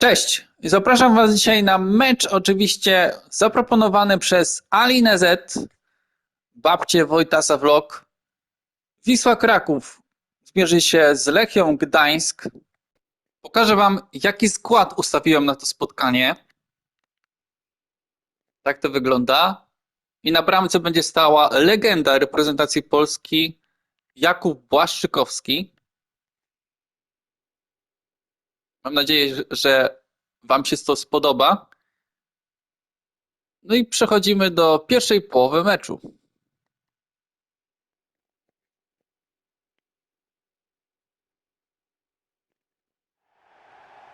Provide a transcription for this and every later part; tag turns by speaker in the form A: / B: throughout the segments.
A: Cześć! Zapraszam Was dzisiaj na mecz, oczywiście zaproponowany przez Alinę Z, babcię Wojtasa Vlog. Wisła Kraków zmierzy się z Lechią Gdańsk. Pokażę Wam, jaki skład ustawiłem na to spotkanie. Tak to wygląda. I na bramce będzie stała legenda reprezentacji Polski Jakub Błaszczykowski. Mam nadzieję, że- Wam się to spodoba. No i przechodzimy do pierwszej połowy meczu.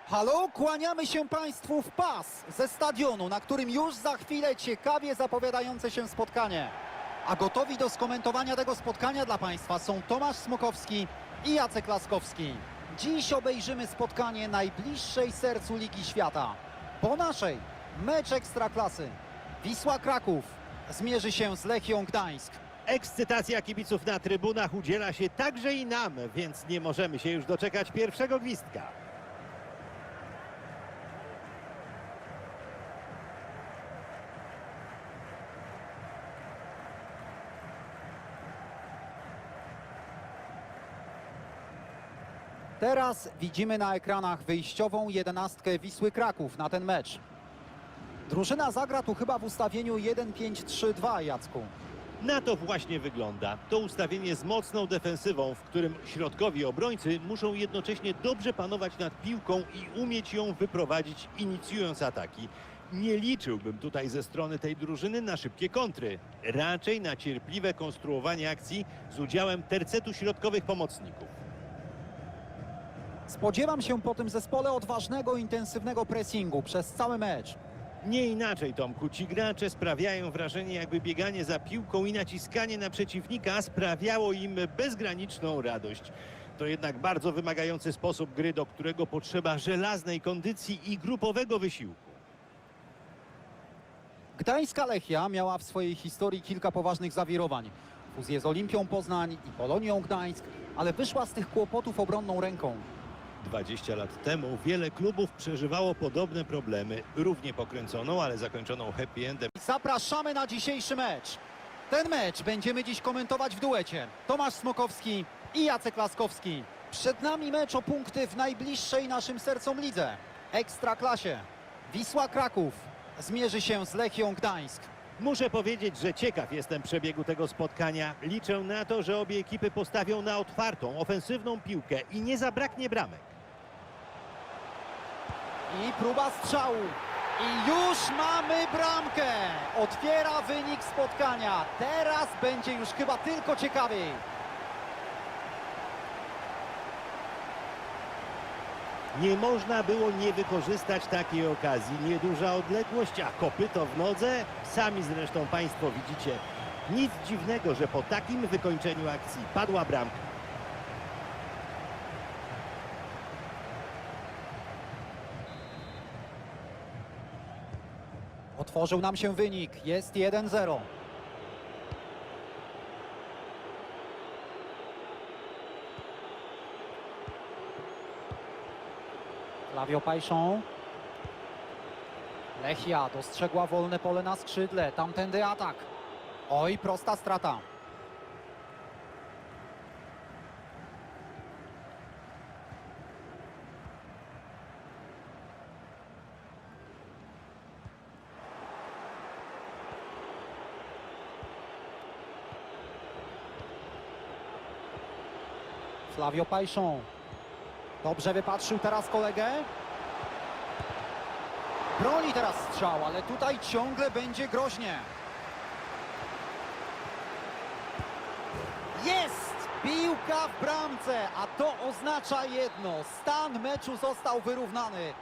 B: Halo, kłaniamy się Państwu w pas ze stadionu, na którym już za chwilę ciekawie zapowiadające się spotkanie. A gotowi do skomentowania tego spotkania dla Państwa są Tomasz Smokowski i Jacek Laskowski. Dziś obejrzymy spotkanie najbliższej sercu Ligi Świata. Po naszej mecz Ekstraklasy. Wisła Kraków zmierzy się z Lechią Gdańsk.
C: Ekscytacja kibiców na trybunach udziela się także i nam, więc nie możemy się już doczekać pierwszego gwizdka.
B: Teraz widzimy na ekranach wyjściową jedenastkę Wisły Kraków na ten mecz. Drużyna zagra tu chyba w ustawieniu 1-5-3-2, Jacku.
C: Na to właśnie wygląda. To ustawienie z mocną defensywą, w którym środkowi obrońcy muszą jednocześnie dobrze panować nad piłką i umieć ją wyprowadzić, inicjując ataki. Nie liczyłbym tutaj ze strony tej drużyny na szybkie kontry. Raczej na cierpliwe konstruowanie akcji z udziałem tercetu środkowych pomocników.
B: Spodziewam się po tym zespole odważnego, intensywnego pressingu przez cały mecz.
C: Nie inaczej, Tomku. Ci gracze sprawiają wrażenie, jakby bieganie za piłką i naciskanie na przeciwnika sprawiało im bezgraniczną radość. To jednak bardzo wymagający sposób gry, do którego potrzeba żelaznej kondycji i grupowego wysiłku.
B: Gdańska Lechia miała w swojej historii kilka poważnych zawirowań. Fuzję z Olimpią Poznań i Polonią Gdańsk, ale wyszła z tych kłopotów obronną ręką.
C: 20 lat temu wiele klubów przeżywało podobne problemy. Równie pokręconą, ale zakończoną happy endem.
B: Zapraszamy na dzisiejszy mecz. Ten mecz będziemy dziś komentować w duecie. Tomasz Smokowski i Jacek Laskowski. Przed nami mecz o punkty w najbliższej naszym sercom lidze. Ekstraklasie. Wisła Kraków zmierzy się z Lechią Gdańsk.
C: Muszę powiedzieć, że ciekaw jestem przebiegu tego spotkania. Liczę na to, że obie ekipy postawią na otwartą, ofensywną piłkę i nie zabraknie bramek.
B: I próba strzału. I już mamy bramkę. Otwiera wynik spotkania. Teraz będzie już chyba tylko ciekawiej.
C: Nie można było nie wykorzystać takiej okazji. Nieduża odległość, a kopyto w nodze. Sami zresztą Państwo widzicie. Nic dziwnego, że po takim wykończeniu akcji padła bramka.
B: Otworzył nam się wynik. Jest 1-0. Flavio Pajszą. Lechia dostrzegła wolne pole na skrzydle. Tamtędy atak. Oj, prosta strata. Flavio Pajszą. Dobrze wypatrzył teraz kolegę. Broni teraz strzał, ale tutaj ciągle będzie groźnie. Jest! Piłka w bramce, a to oznacza jedno. Stan meczu został wyrównany.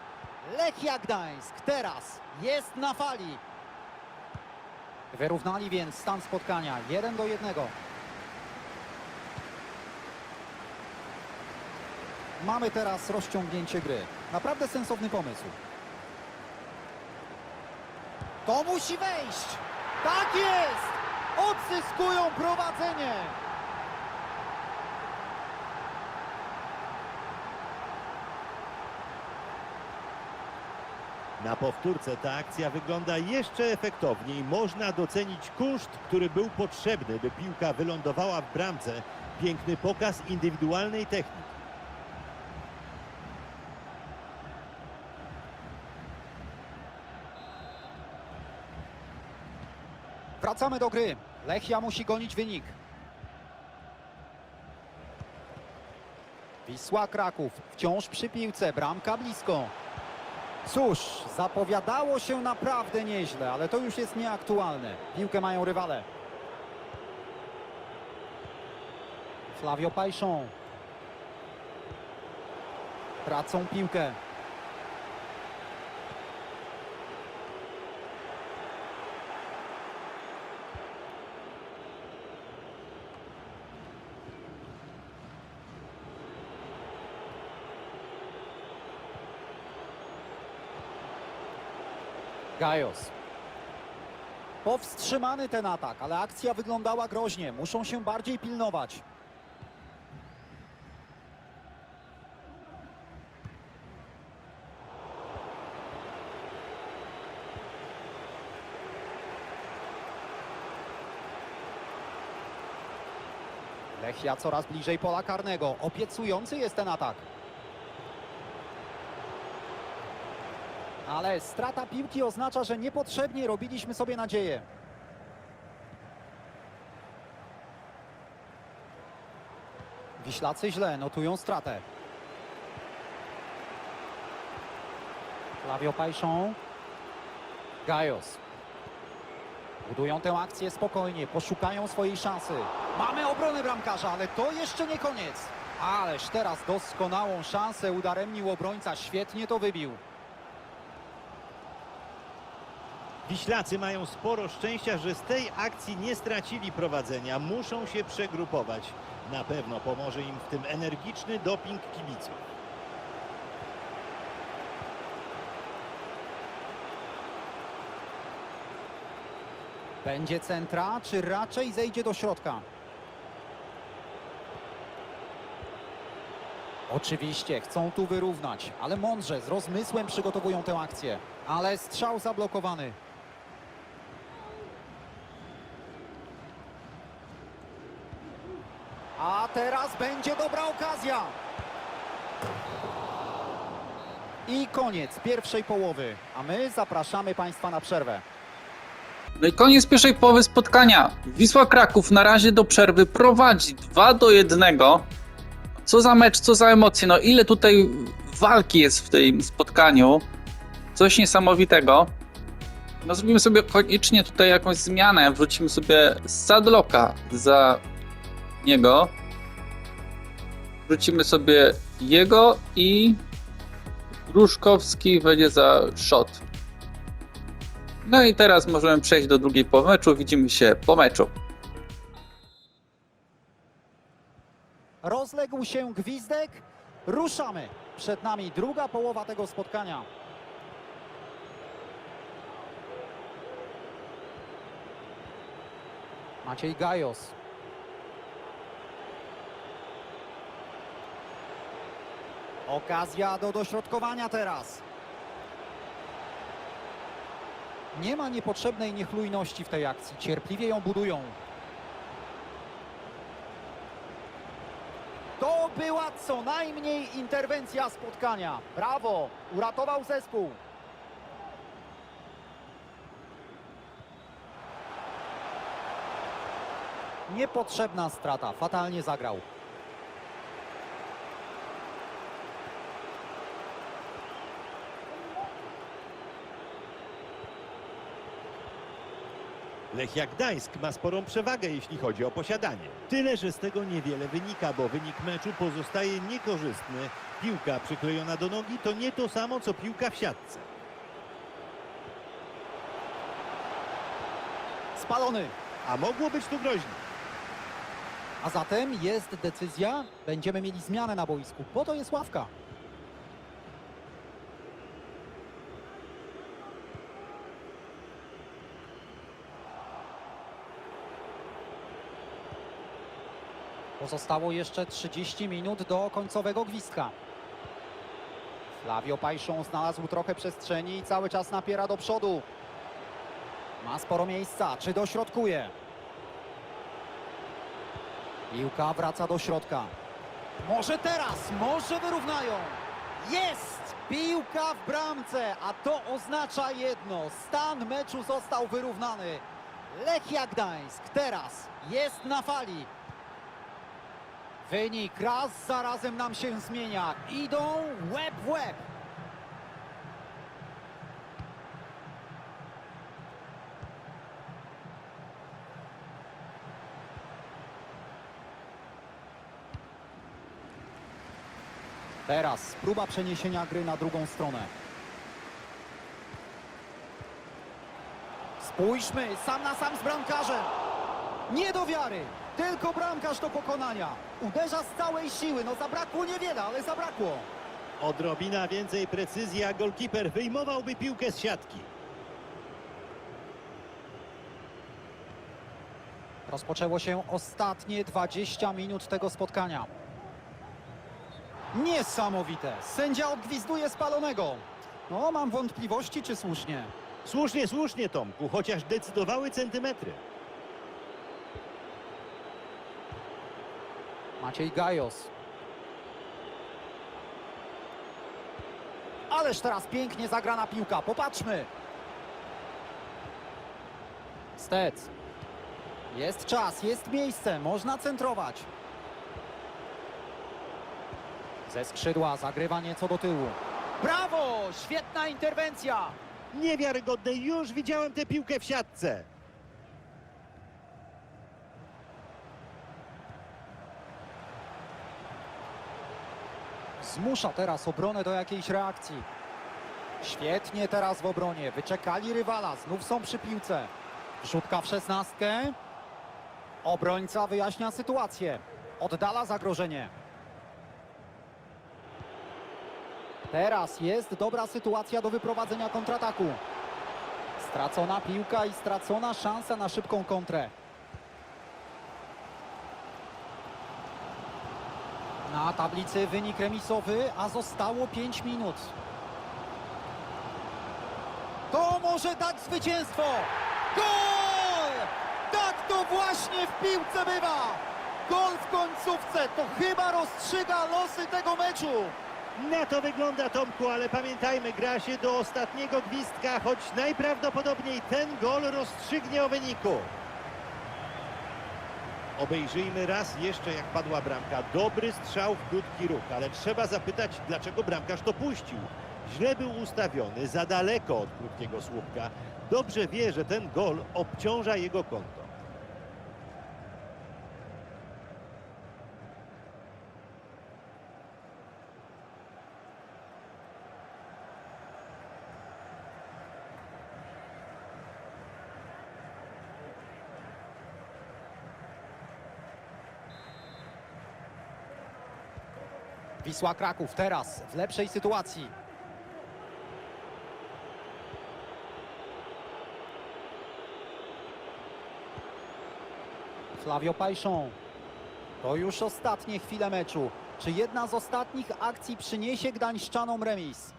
B: Lechia Gdańsk teraz jest na fali. Wyrównali więc stan spotkania 1 do 1. Mamy teraz rozciągnięcie gry. Naprawdę sensowny pomysł. To musi wejść! Tak jest! Odzyskują prowadzenie!
C: Na powtórce ta akcja wygląda jeszcze efektowniej. Można docenić kunszt, który był potrzebny, by piłka wylądowała w bramce. Piękny pokaz indywidualnej techniki.
B: Wracamy do gry. Lechia musi gonić wynik. Wisła Kraków wciąż przy piłce, bramka blisko. Cóż, zapowiadało się naprawdę nieźle, ale to już jest nieaktualne. Piłkę mają rywale. Flavio Pajszą. Tracą piłkę. Gajos. Powstrzymany ten atak, ale akcja wyglądała groźnie. Muszą się bardziej pilnować. Lechia coraz bliżej pola karnego. Obiecujący jest ten atak. Ale strata piłki oznacza, że niepotrzebnie robiliśmy sobie nadzieję. Wiślacy źle notują stratę. Flavio Pajszą. Gajos. Budują tę akcję spokojnie, poszukają swojej szansy. Mamy obronę bramkarza, ale to jeszcze nie koniec. Ależ teraz doskonałą szansę udaremnił obrońca, świetnie to wybił.
C: Wiślacy mają sporo szczęścia, że z tej akcji nie stracili prowadzenia. Muszą się przegrupować. Na pewno pomoże im w tym energiczny doping kibiców.
B: Będzie centra, czy raczej zejdzie do środka? Oczywiście, chcą tu wyrównać, ale mądrze, z rozmysłem przygotowują tę akcję. Ale strzał zablokowany. A teraz będzie dobra okazja. I koniec pierwszej połowy, a my zapraszamy Państwa na przerwę.
A: No i koniec pierwszej połowy spotkania. Wisła Kraków na razie do przerwy prowadzi 2 do 1. Co za mecz, co za emocje. No ile tutaj walki jest w tym spotkaniu. Coś niesamowitego. No zrobimy sobie koniecznie tutaj jakąś zmianę. Wrzucimy sobie Sadloka za niego. Wrzucimy sobie jego i Gruszkowski będzie za shot. No i teraz możemy przejść do drugiej połowy meczu. Widzimy się po meczu.
B: Rozległ się gwizdek. Ruszamy. Przed nami druga połowa tego spotkania. Maciej Gajos. Okazja do dośrodkowania teraz. Nie ma niepotrzebnej niechlujności w tej akcji. Cierpliwie ją budują. To była co najmniej interwencja spotkania. Brawo! Uratował zespół. Niepotrzebna strata. Fatalnie zagrał.
C: Lechia Gdańsk ma sporą przewagę, jeśli chodzi o posiadanie. Tyle, że z tego niewiele wynika, bo wynik meczu pozostaje niekorzystny. Piłka przyklejona do nogi to nie to samo, co piłka w siatce.
B: Spalony.
C: A mogło być tu groźnie.
B: A zatem jest decyzja. Będziemy mieli zmianę na boisku. Po to jest ławka. Pozostało jeszcze 30 minut do końcowego gwizdka. Flavio Pajszą znalazł trochę przestrzeni i cały czas napiera do przodu. Ma sporo miejsca, czy dośrodkuje? Piłka wraca do środka. Może teraz, może wyrównają. Jest! Piłka w bramce, a to oznacza jedno. Stan meczu został wyrównany. Lechia Gdańsk teraz jest na fali. Wynik raz za razem nam się zmienia. Idą łeb w łeb. Teraz próba przeniesienia gry na drugą stronę. Spójrzmy, sam na sam z bramkarzem. Nie do wiary, tylko bramkarz do pokonania. Uderza z całej siły, no zabrakło niewiele, ale zabrakło.
C: Odrobina więcej precyzji, a golkiper wyjmowałby piłkę z siatki.
B: Rozpoczęło się ostatnie 20 minut tego spotkania. Niesamowite. Sędzia odgwizduje spalonego. No, mam wątpliwości, czy słusznie.
C: Słusznie, słusznie, Tomku, chociaż decydowały centymetry.
B: Maciej Gajos. Ależ teraz pięknie zagrana piłka. Popatrzmy. Stec. Jest czas, jest miejsce. Można centrować. Ze skrzydła zagrywa nieco do tyłu. Brawo! Świetna interwencja!
C: Niewiarygodne, już widziałem tę piłkę w siatce.
B: Zmusza teraz obronę do jakiejś reakcji. Świetnie teraz w obronie. Wyczekali rywala. Znów są przy piłce. Rzutka w szesnastkę. Obrońca wyjaśnia sytuację. Oddala zagrożenie. Teraz jest dobra sytuacja do wyprowadzenia kontrataku. Stracona piłka i stracona szansa na szybką kontrę. Na tablicy wynik remisowy, a zostało 5 minut. To może dać zwycięstwo! Gol! Tak to właśnie w piłce bywa! Gol w końcówce to chyba rozstrzyga losy tego meczu!
C: Na to wygląda, Tomku, ale pamiętajmy, gra się do ostatniego gwizdka, choć najprawdopodobniej ten gol rozstrzygnie o wyniku. Obejrzyjmy raz jeszcze, jak padła bramka. Dobry strzał w krótki ruch, ale trzeba zapytać, dlaczego bramkarz to puścił. Źle był ustawiony, za daleko od krótkiego słupka. Dobrze wie, że ten gol obciąża jego konto.
B: Wisła Kraków teraz w lepszej sytuacji. Flavio Pajszą. To już ostatnie chwile meczu. Czy jedna z ostatnich akcji przyniesie Gdańszczanom remis?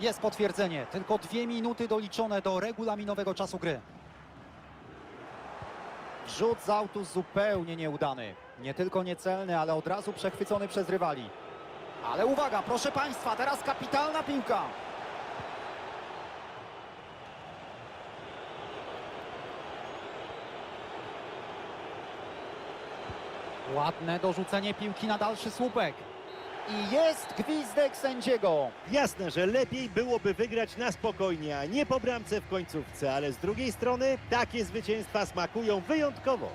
B: Jest potwierdzenie. Tylko dwie minuty doliczone do regulaminowego czasu gry. Rzut z autu zupełnie nieudany. Nie tylko niecelny, ale od razu przechwycony przez rywali. Ale uwaga, proszę Państwa, teraz kapitalna piłka. Ładne dorzucenie piłki na dalszy słupek. I jest gwizdek sędziego.
C: Jasne, że lepiej byłoby wygrać na spokojnie, a nie po bramce w końcówce, ale z drugiej strony takie zwycięstwa smakują wyjątkowo.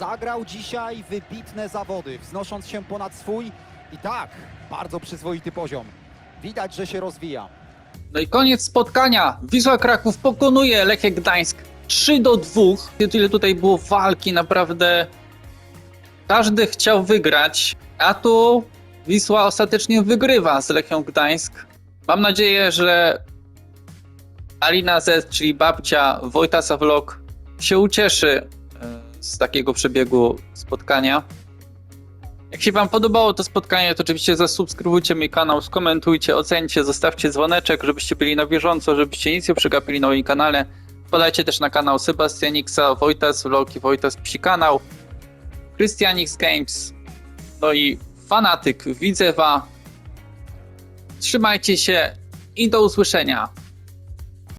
B: Zagrał dzisiaj wybitne zawody, wznosząc się ponad swój i tak, bardzo przyzwoity poziom. Widać, że się rozwija.
A: No i koniec spotkania. Wisła Kraków pokonuje Lechię Gdańsk 3 do 2. Ile tutaj było walki, naprawdę każdy chciał wygrać, a tu Wisła ostatecznie wygrywa z Lechią Gdańsk. Mam nadzieję, że Alina Z, czyli babcia Wojta Sawlok się ucieszy z takiego przebiegu spotkania. Jak się Wam podobało to spotkanie, to oczywiście zasubskrybujcie mój kanał, skomentujcie, ocencie, zostawcie dzwoneczek, żebyście byli na bieżąco, żebyście nic nie przegapili na moim kanale. Wpadajcie też na kanał Sebastianiksa, Wojtas Vlog i Wojtas Psi kanał, Christianix Games, no i Fanatyk Widzewa. Trzymajcie się i do usłyszenia.